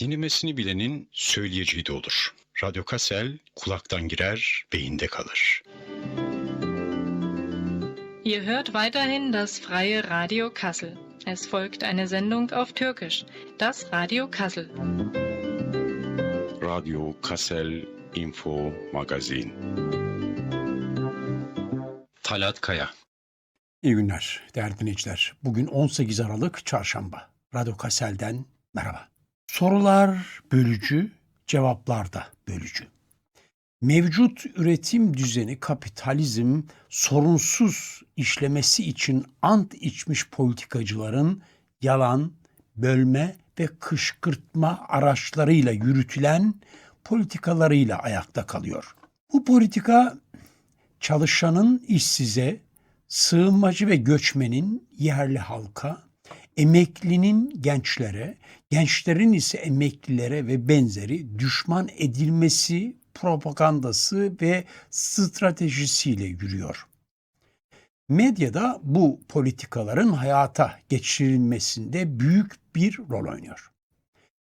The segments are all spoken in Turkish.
Dinlemesini bilenin söyleyeceği de olur. Radyo Kassel kulaktan girer, beyinde kalır. Ihr hört weiterhin das freie Radio Kassel. Es folgt eine Sendung auf Türkisch, das Radio Kassel. Radyo Kassel Info Magazin. Talat Kaya. İyi günler değerli dinleyiciler. Bugün 18 Aralık Çarşamba. Radyo Kasel'den merhaba. Sorular bölücü, cevaplar da bölücü. Mevcut üretim düzeni kapitalizm sorunsuz işlemesi için ant içmiş politikacıların yalan, bölme ve kışkırtma araçlarıyla yürütülen politikalarıyla ayakta kalıyor. Bu politika çalışanın işsize, sığınmacı ve göçmenin yerli halka, emeklinin gençlere, gençlerin ise emeklilere ve benzeri düşman edilmesi propagandası ve stratejisiyle yürüyor. Medyada bu politikaların hayata geçirilmesinde büyük bir rol oynuyor.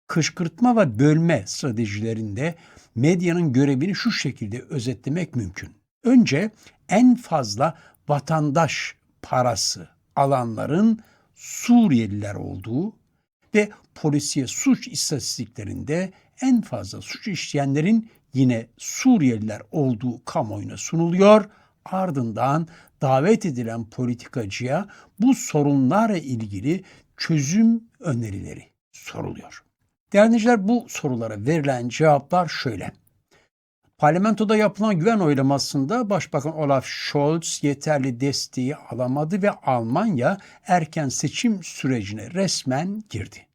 Kışkırtma ve bölme stratejilerinde medyanın görevini şu şekilde özetlemek mümkün. Önce en fazla vatandaş parası alanların Suriyeliler olduğu ve polisiye suç istatistiklerinde en fazla suç işleyenlerin yine Suriyeliler olduğu kamuoyuna sunuluyor. Ardından davet edilen politikacıya bu sorunlarla ilgili çözüm önerileri soruluyor. Değerli dinleyiciler, bu sorulara verilen cevaplar şöyle. Parlamentoda yapılan güven oylamasında Başbakan Olaf Scholz yeterli desteği alamadı ve Almanya erken seçim sürecine resmen girdi.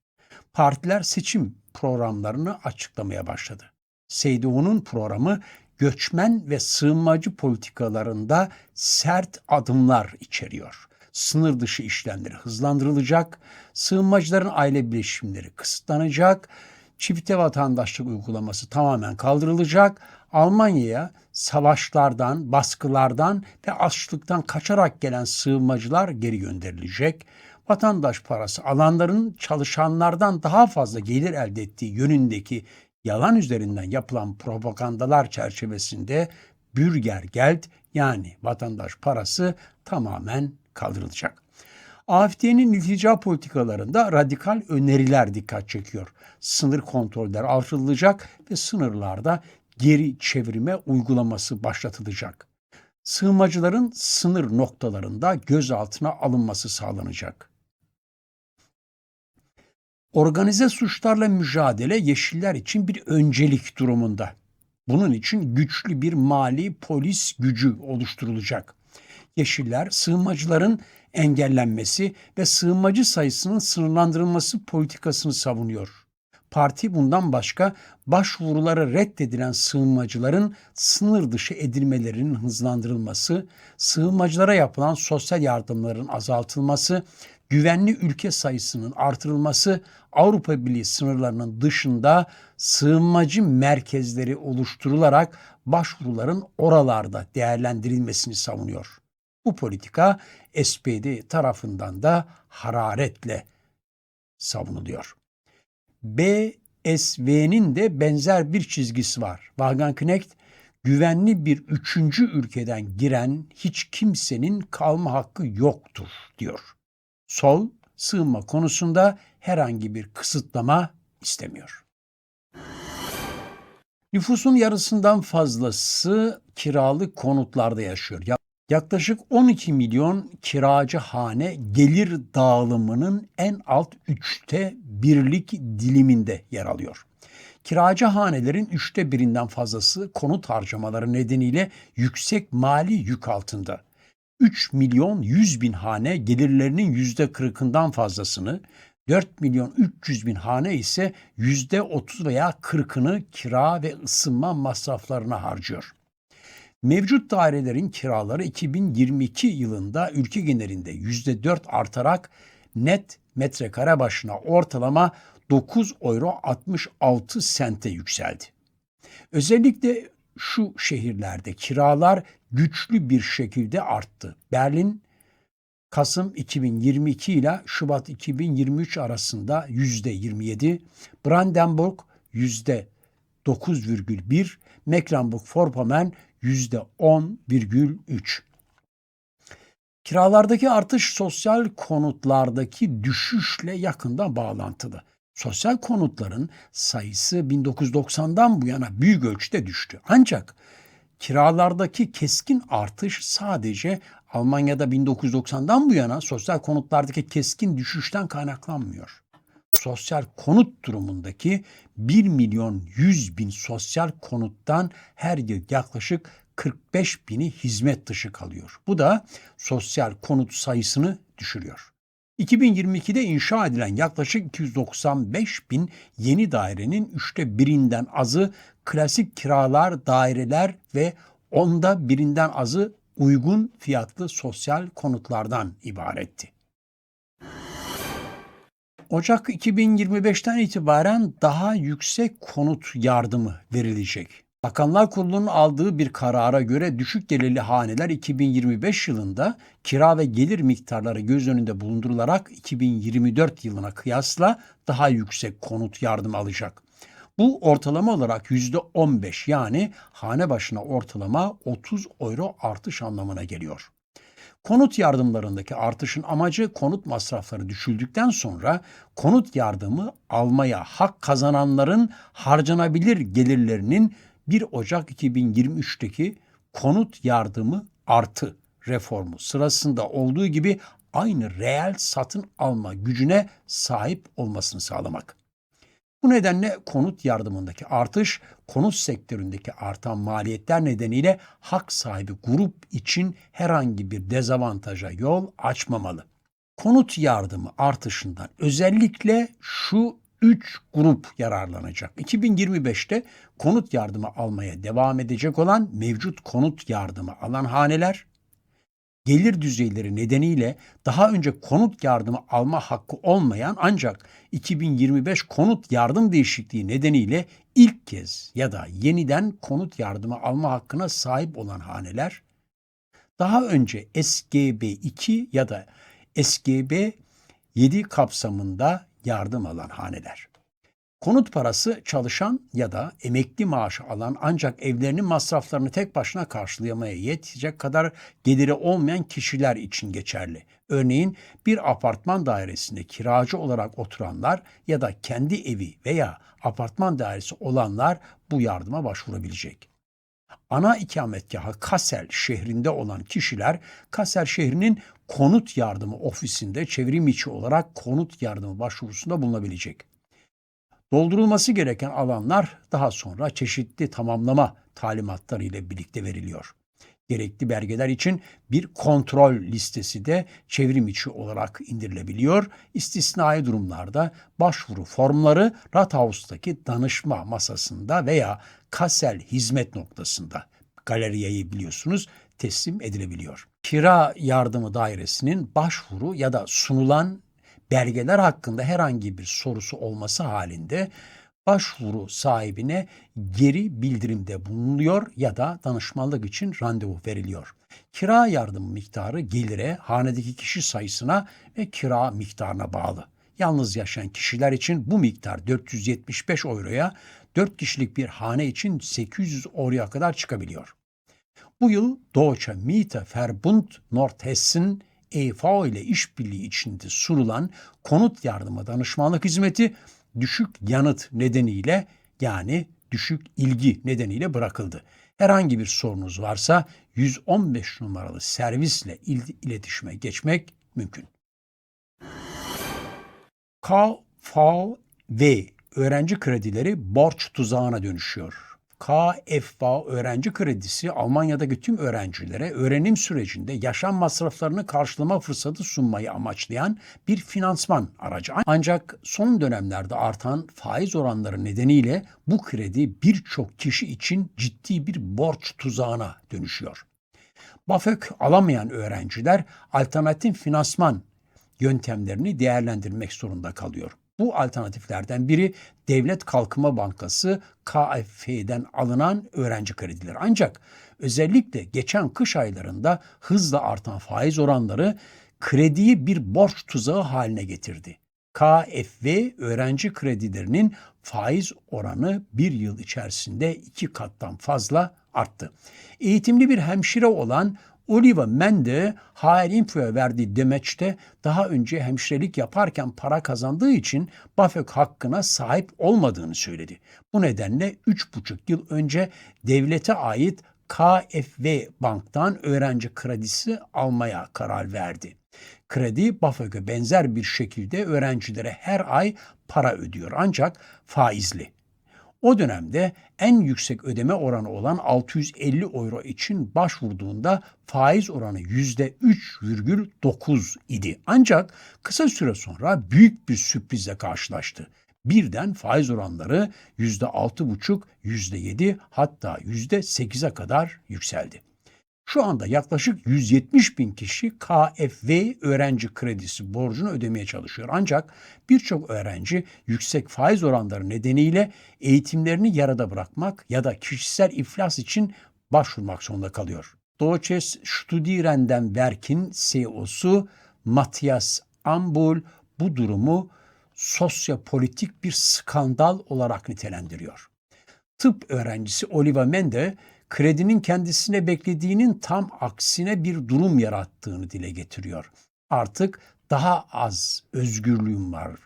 Partiler seçim programlarını açıklamaya başladı. CDU'nun programı göçmen ve sığınmacı politikalarında sert adımlar içeriyor. Sınır dışı işlemleri hızlandırılacak, sığınmacıların aile birleşimleri kısıtlanacak, çifte vatandaşlık uygulaması tamamen kaldırılacak, Almanya'ya savaşlardan, baskılardan ve açlıktan kaçarak gelen sığınmacılar geri gönderilecek. Vatandaş parası alanların çalışanlardan daha fazla gelir elde ettiği yönündeki yalan üzerinden yapılan propagandalar çerçevesinde Bürgergeld yani vatandaş parası tamamen kaldırılacak. AFD'nin iltica politikalarında radikal öneriler dikkat çekiyor. Sınır kontroller artırılacak ve sınırlarda geri çevirme uygulaması başlatılacak. Sığınmacıların sınır noktalarında gözaltına alınması sağlanacak. Organize suçlarla mücadele yeşiller için bir öncelik durumunda. Bunun için güçlü bir mali polis gücü oluşturulacak. Yeşiller sığınmacıların engellenmesi ve sığınmacı sayısının sınırlandırılması politikasını savunuyor. Parti bundan başka başvuruları reddedilen sığınmacıların sınır dışı edilmelerinin hızlandırılması, sığınmacılara yapılan sosyal yardımların azaltılması, güvenli ülke sayısının artırılması, Avrupa Birliği sınırlarının dışında sığınmacı merkezleri oluşturularak başvuruların oralarda değerlendirilmesini savunuyor. Bu politika SPD tarafından da hararetle savunuluyor. BSV'nin de benzer bir çizgisi var. Wagenknecht güvenli bir üçüncü ülkeden giren hiç kimsenin kalma hakkı yoktur diyor. Sol sığınma konusunda herhangi bir kısıtlama istemiyor. Nüfusun yarısından fazlası kiralık konutlarda yaşıyor. Yaklaşık 12 milyon kiracı hane gelir dağılımının en alt üçte birlik diliminde yer alıyor. Kiracı hanelerin üçte birinden fazlası konut harcamaları nedeniyle yüksek mali yük altında. 3 milyon 100 bin hane gelirlerinin yüzde kırkından fazlasını, 4 milyon 300 bin hane ise yüzde 30 veya 40'ını kira ve ısınma masraflarına harcıyor. Mevcut dairelerin kiraları 2022 yılında ülke genelinde %4 artarak net metrekare başına ortalama 9 euro 66 sente yükseldi. Özellikle şu şehirlerde kiralar güçlü bir şekilde arttı. Berlin Kasım 2022 ile Şubat 2023 arasında %27, Brandenburg %9,1, Mecklenburg-Vorpommern %10,3. Kiralardaki artış sosyal konutlardaki düşüşle yakından bağlantılı. Sosyal konutların sayısı 1990'dan bu yana büyük ölçüde düştü. Ancak kiralardaki keskin artış sadece Almanya'da 1990'dan bu yana sosyal konutlardaki keskin düşüşten kaynaklanmıyor. Sosyal konut durumundaki 1 milyon 100 bin sosyal konuttan her yıl yaklaşık 45 bini hizmet dışı kalıyor. Bu da sosyal konut sayısını düşürüyor. 2022'de inşa edilen yaklaşık 295 bin yeni dairenin üçte birinden azı klasik kiralar, daireler ve onda birinden azı uygun fiyatlı sosyal konutlardan ibaretti. Ocak 2025'ten itibaren daha yüksek konut yardımı verilecek. Bakanlar Kurulu'nun aldığı bir karara göre düşük gelirli haneler 2025 yılında kira ve gelir miktarları göz önünde bulundurularak 2024 yılına kıyasla daha yüksek konut yardımı alacak. Bu ortalama olarak %15 yani hane başına ortalama 30 euro artış anlamına geliyor. Konut yardımlarındaki artışın amacı konut masrafları düşüldükten sonra konut yardımı almaya hak kazananların harcanabilir gelirlerinin 1 Ocak 2023'teki konut yardımı artı reformu sırasında olduğu gibi aynı reel satın alma gücüne sahip olmasını sağlamak. Bu nedenle konut yardımındaki artış, konut sektöründeki artan maliyetler nedeniyle hak sahibi grup için herhangi bir dezavantaja yol açmamalı. Konut yardımı artışından özellikle şu 3 grup yararlanacak. 2025'te konut yardımı almaya devam edecek olan mevcut konut yardımı alan haneler, gelir düzeyleri nedeniyle daha önce konut yardımı alma hakkı olmayan ancak 2025 konut yardım değişikliği nedeniyle ilk kez ya da yeniden konut yardımı alma hakkına sahip olan haneler, daha önce SGB 2 ya da SGB 7 kapsamında yardım alan haneler. Konut parası çalışan ya da emekli maaşı alan ancak evlerinin masraflarını tek başına karşılayamaya yetecek kadar geliri olmayan kişiler için geçerli. Örneğin bir apartman dairesinde kiracı olarak oturanlar ya da kendi evi veya apartman dairesi olanlar bu yardıma başvurabilecek. Ana ikametgahı Kassel şehrinde olan kişiler Kassel şehrinin konut yardımı ofisinde çevrim içi olarak konut yardımı başvurusunda bulunabilecek. Doldurulması gereken alanlar daha sonra çeşitli tamamlama talimatları ile birlikte veriliyor. Gerekli belgeler için bir kontrol listesi de çevrim içi olarak indirilebiliyor. İstisnai durumlarda başvuru formları Rathauss'taki danışma masasında veya Kassel hizmet noktasında galeriyeyi biliyorsunuz teslim edilebiliyor. Kira yardımı dairesinin başvuru ya da sunulan belgeler hakkında herhangi bir sorusu olması halinde başvuru sahibine geri bildirimde bulunuyor ya da danışmanlık için randevu veriliyor. Kira yardım miktarı gelire, hanedeki kişi sayısına ve kira miktarına bağlı. Yalnız yaşayan kişiler için bu miktar 475 euroya, 4 kişilik bir hane için 800 euroya kadar çıkabiliyor. Bu yıl Deutsche Miete Verbund Nordhessen EV ile işbirliği içinde sunulan konut yardımı danışmanlık hizmeti düşük yanıt nedeniyle yani düşük ilgi nedeniyle bırakıldı. Herhangi bir sorunuz varsa 115 numaralı servisle iletişime geçmek mümkün. KVV öğrenci kredileri borç tuzağına dönüşüyor. KFV öğrenci kredisi Almanya'daki tüm öğrencilere öğrenim sürecinde yaşam masraflarını karşılama fırsatı sunmayı amaçlayan bir finansman aracı. Ancak son dönemlerde artan faiz oranları nedeniyle bu kredi birçok kişi için ciddi bir borç tuzağına dönüşüyor. BAföG alamayan öğrenciler alternatif finansman yöntemlerini değerlendirmek zorunda kalıyor. Bu alternatiflerden biri Devlet Kalkınma Bankası KFF'den alınan öğrenci kredileri. Ancak özellikle geçen kış aylarında hızla artan faiz oranları krediyi bir borç tuzağı haline getirdi. KfW öğrenci kredilerinin faiz oranı bir yıl içerisinde iki kattan fazla arttı. Eğitimli bir hemşire olan Oliva Mende, HR Info'ya verdiği demeçte daha önce hemşirelik yaparken para kazandığı için BAföG hakkına sahip olmadığını söyledi. Bu nedenle 3,5 yıl önce devlete ait KfW Bank'tan öğrenci kredisi almaya karar verdi. Kredi BAföG'e benzer bir şekilde öğrencilere her ay para ödüyor ancak faizli. O dönemde en yüksek ödeme oranı olan 650 euro için başvurduğunda faiz oranı %3,9 idi. Ancak kısa süre sonra büyük bir sürprizle karşılaştı. Birden faiz oranları %6,5, %7 hatta %8'e kadar yükseldi. Şu anda yaklaşık 170 bin kişi KfW öğrenci kredisi borcunu ödemeye çalışıyor. Ancak birçok öğrenci yüksek faiz oranları nedeniyle eğitimlerini yarıda bırakmak ya da kişisel iflas için başvurmak zorunda kalıyor. Deutsches Studierendenwerk'in Werk'in CEO'su Matthias Ambul bu durumu sosyopolitik bir skandal olarak nitelendiriyor. Tıp öğrencisi Oliva Mende kredinin kendisine beklediğinin tam aksine bir durum yarattığını dile getiriyor. Artık daha az özgürlüğüm var.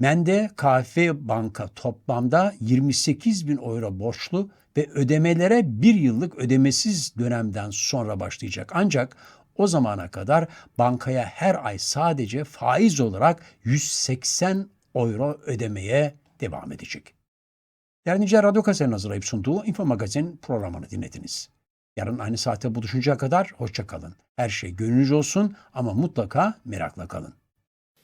Mende KfW Banka toplamda 28 bin euro borçlu ve ödemelere bir yıllık ödemesiz dönemden sonra başlayacak. Ancak o zamana kadar bankaya her ay sadece faiz olarak 180 euro ödemeye devam edecek. Değerli Radyo Kase'nin hazırlayıp sunduğu Info Magazin programını dinlediniz. Yarın aynı saate buluşuncaya kadar hoşça kalın. Her şey gönlünüz olsun ama mutlaka merakla kalın.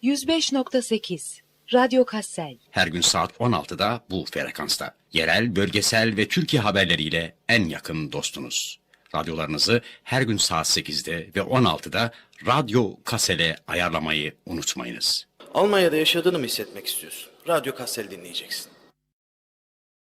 105.8 Radyo Kassel Her gün saat 16'da bu frekansta. Yerel, bölgesel ve Türkiye haberleriyle en yakın dostunuz. Radyolarınızı her gün saat 8'de ve 16'da Radyo Kasel'e ayarlamayı unutmayınız. Almanya'da yaşadığını mı hissetmek istiyorsun? Radyo Kassel dinleyeceksin.